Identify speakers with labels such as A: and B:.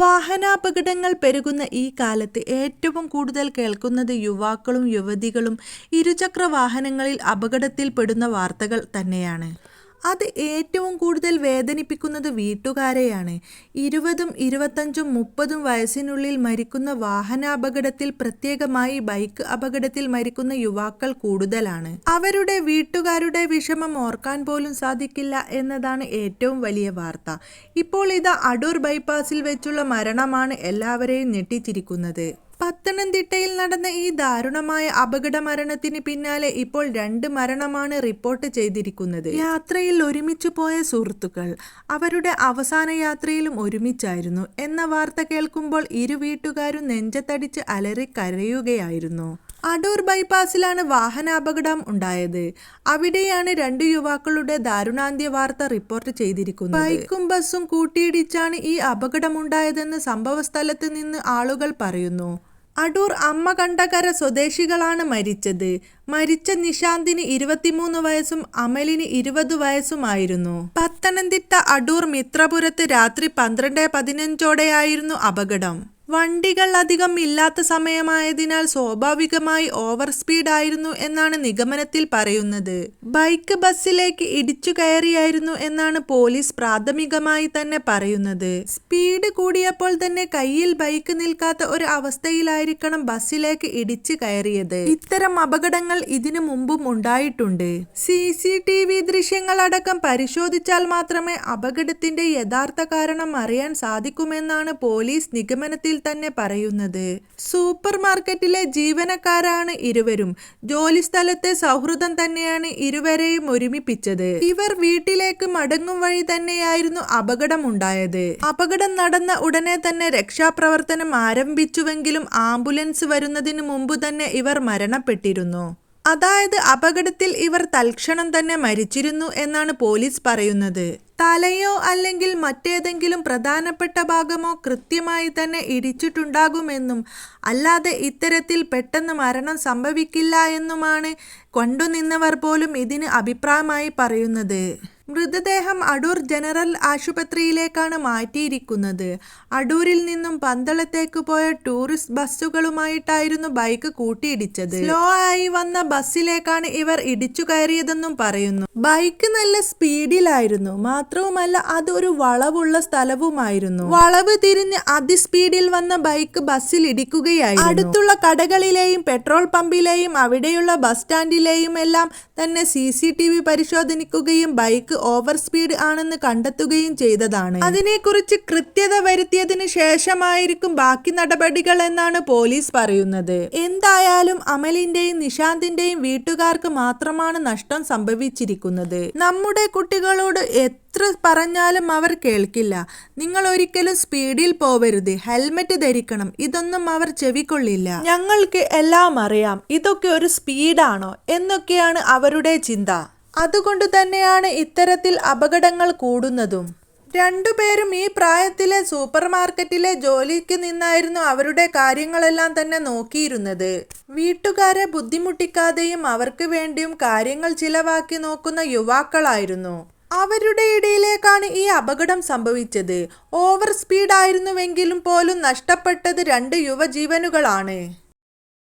A: വാഹനാപകടങ്ങൾ പെരുകുന്ന ഈ കാലത്ത് ഏറ്റവും കൂടുതൽ കേൾക്കുന്നത് യുവാക്കളും യുവതികളും ഇരുചക്ര വാഹനങ്ങളിൽ അപകടത്തിൽപ്പെടുന്ന വാർത്തകൾ തന്നെയാണ്. അത് ഏറ്റവും കൂടുതൽ വേദനിപ്പിക്കുന്നത് വീട്ടുകാരെയാണ്. ഇരുപതും ഇരുപത്തഞ്ചും മുപ്പതും വയസ്സിനുള്ളിൽ മരിക്കുന്ന വാഹനാപകടത്തിൽ പ്രത്യേകമായി ബൈക്ക് അപകടത്തിൽ മരിക്കുന്ന യുവാക്കൾ കൂടുതലാണ്. അവരുടെ വീട്ടുകാരുടെ വിഷമം ഓർക്കാൻ പോലും സാധിക്കില്ല എന്നതാണ് ഏറ്റവും വലിയ വാർത്ത. ഇപ്പോൾ ഇത് അടൂർ ബൈപ്പാസിൽ വെച്ചുള്ള മരണമാണ് എല്ലാവരെയും ഞെട്ടിച്ചിരിക്കുന്നത്. പത്തനംതിട്ടയിൽ നടന്ന ഈ ദാരുണമായ അപകട മരണത്തിന് പിന്നാലെ ഇപ്പോൾ രണ്ട് മരണമാണ് റിപ്പോർട്ട് ചെയ്തിരിക്കുന്നത്. യാത്രയിൽ ഒരുമിച്ചു പോയ സുഹൃത്തുക്കൾ അവരുടെ അവസാന യാത്രയിലും ഒരുമിച്ചായിരുന്നു എന്ന വാർത്ത കേൾക്കുമ്പോൾ ഇരു വീട്ടുകാരും നെഞ്ചത്തടിച്ച് അലറി കരയുകയായിരുന്നു. അടൂർ ബൈപ്പാസിലാണ് വാഹനാപകടം ഉണ്ടായത്. അവിടെയാണ് രണ്ട് യുവാക്കളുടെ ദാരുണാന്ത്യ വാർത്ത റിപ്പോർട്ട് ചെയ്തിരിക്കുന്നത്. ബൈക്കും ബസ്സും കൂട്ടിയിടിച്ചാണ് ഈ അപകടമുണ്ടായതെന്ന് സംഭവസ്ഥലത്ത് നിന്ന് ആളുകൾ പറയുന്നു. അടൂർ അമ്മകണ്ടകര സ്വദേശികളാണ് മരിച്ചത്. മരിച്ച നിശാന്തിന് ഇരുപത്തിമൂന്ന് വയസ്സും അമലിന് ഇരുപത് വയസ്സുമായിരുന്നു. പത്തനംതിട്ട അടൂർ മിത്രപുരത്ത് രാത്രി പന്ത്രണ്ട് പതിനഞ്ചോടെയായിരുന്നു അപകടം. വണ്ടികൾ അധികം ഇല്ലാത്ത സമയമായതിനാൽ സ്വാഭാവികമായി ഓവർ സ്പീഡ് ആയിരുന്നു എന്നാണ് നിഗമനത്തിൽ പറയുന്നത്. ബൈക്ക് ബസ്സിലേക്ക് ഇടിച്ചു കയറിയായിരുന്നു എന്നാണ് പോലീസ് പ്രാഥമികമായി തന്നെ പറയുന്നത്. സ്പീഡ് കൂടിയപ്പോൾ തന്നെ കയ്യിൽ ബൈക്ക് നിൽക്കാത്ത ഒരു അവസ്ഥയിലായിരിക്കണം ബസ്സിലേക്ക് ഇടിച്ചു കയറിയത്. ഇത്തരം അപകടങ്ങൾ ഇതിനു മുമ്പും ഉണ്ടായിട്ടുണ്ട്. സി സി സിസിടിവി ദൃശ്യങ്ങൾ അടക്കം പരിശോധിച്ചാൽ മാത്രമേ അപകടത്തിന്റെ യഥാർത്ഥ കാരണം അറിയാൻ സാധിക്കുമെന്നാണ് പോലീസ് നിഗമനത്തിൽ തന്നെ പറയുന്നത്. സൂപ്പർ മാർക്കറ്റിലെ ജീവനക്കാരാണ് ഇരുവരും. ജോലിസ്ഥലത്തെ സൗഹൃദം തന്നെയാണ് ഇരുവരെയും ഒരുമിപ്പിച്ചത്. ഇവർ വീട്ടിലേക്ക് മടങ്ങും വഴി തന്നെയായിരുന്നു അപകടമുണ്ടായത്. അപകടം നടന്ന ഉടനെ തന്നെ രക്ഷാപ്രവർത്തനം ആരംഭിച്ചുവെങ്കിലും ആംബുലൻസ് വരുന്നതിന് മുമ്പ് തന്നെ ഇവർ മരണപ്പെട്ടിരുന്നു. അതായത് അപകടത്തിൽ ഇവർ തൽക്ഷണം തന്നെ മരിച്ചിരുന്നു എന്നാണ് പോലീസ് പറയുന്നത്. തലയോ അല്ലെങ്കിൽ മറ്റേതെങ്കിലും പ്രധാനപ്പെട്ട ഭാഗമോ കൃത്യമായി തന്നെ ഇടിച്ചിട്ടുണ്ടാകുമെന്നും അല്ലാതെ ഇത്തരത്തിൽ പെട്ടെന്ന് മരണം സംഭവിക്കില്ല എന്നുമാണ് കൊണ്ടുനിന്നവർ പോലും ഇതിന് അഭിപ്രായമായി പറയുന്നത്. മൃതദേഹം അടൂർ ജനറൽ ആശുപത്രിയിലേക്കാണ് മാറ്റിയിരിക്കുന്നത്. അടൂരിൽ നിന്നും പന്തളത്തേക്ക് പോയ ടൂറിസ്റ്റ് ബസ്സുകളുമായിട്ടായിരുന്നു ബൈക്ക് കൂട്ടിയിടിച്ചത്. സ്ലോ ആയി വന്ന ബസ്സിലേക്കാണ് ഇവർ ഇടിച്ചു കയറിയതെന്നും പറയുന്നു. ബൈക്ക് നല്ല സ്പീഡിലായിരുന്നു. മാത്രവുമല്ല അത് ഒരു വളവുള്ള സ്ഥലവുമായിരുന്നു. വളവ് തിരിഞ്ഞ് അതിസ്പീഡിൽ വന്ന ബൈക്ക് ബസ്സിൽ ഇടിക്കുകയായിരുന്നു അടുത്തുള്ള കടകളിലെയും പെട്രോൾ പമ്പിലെയും അവിടെയുള്ള ബസ് സ്റ്റാൻഡിലെയും എല്ലാം തന്നെ സിസിടിവി പരിശോധനിക്കുകയും ബൈക്ക് ഓവർ സ്പീഡ് ആണെന്ന് കണ്ടെത്തുകയും ചെയ്തതാണ്. അതിനെക്കുറിച്ച് കൃത്യത വരുത്തിയതിന് ശേഷമായിരിക്കും ബാക്കി നടപടികൾ എന്നാണ് പോലീസ് പറയുന്നത്. എന്തായാലും അമലിന്റെയും നിഷാന്തിന്റെയും വീട്ടുകാർക്ക് മാത്രമാണ് നഷ്ടം സംഭവിച്ചിരിക്കുന്നത്. നമ്മുടെ കുട്ടികളോട് എത്ര പറഞ്ഞാലും അവർ കേൾക്കില്ല. നിങ്ങൾ ഒരിക്കലും സ്പീഡിൽ പോവരുത്. ഹെൽമെറ്റ് ധരിക്കണം. ഇതൊന്നും അവർ ചെവിക്കൊള്ളില്ല. ഞങ്ങൾക്ക് എല്ലാം അറിയാം. ഇതൊക്കെ ഒരു സ്പീഡാണോ എന്നൊക്കെയാണ് അവരുടെ ചിന്ത. അതുകൊണ്ടു തന്നെയാണ് ഇത്തരത്തിൽ അപകടങ്ങൾ കൂടുന്നതും. രണ്ടുപേരും ഈ പ്രായത്തിലെ സൂപ്പർ മാർക്കറ്റിലെ ജോലിക്ക് നിന്നായിരുന്നു അവരുടെ കാര്യങ്ങളെല്ലാം തന്നെ നോക്കിയിരുന്നത്. വീട്ടുകാരെ ബുദ്ധിമുട്ടിക്കാതെയും അവർക്ക് വേണ്ടിയും കാര്യങ്ങൾ ചിലവാക്കി നോക്കുന്ന യുവാക്കളായിരുന്നു. അവരുടെ ഇടയിലേക്കാണ് ഈ അപകടം സംഭവിച്ചത്. ഓവർ സ്പീഡായിരുന്നുവെങ്കിലും പോലും നഷ്ടപ്പെട്ടത് രണ്ട് യുവജീവനുകളാണ്.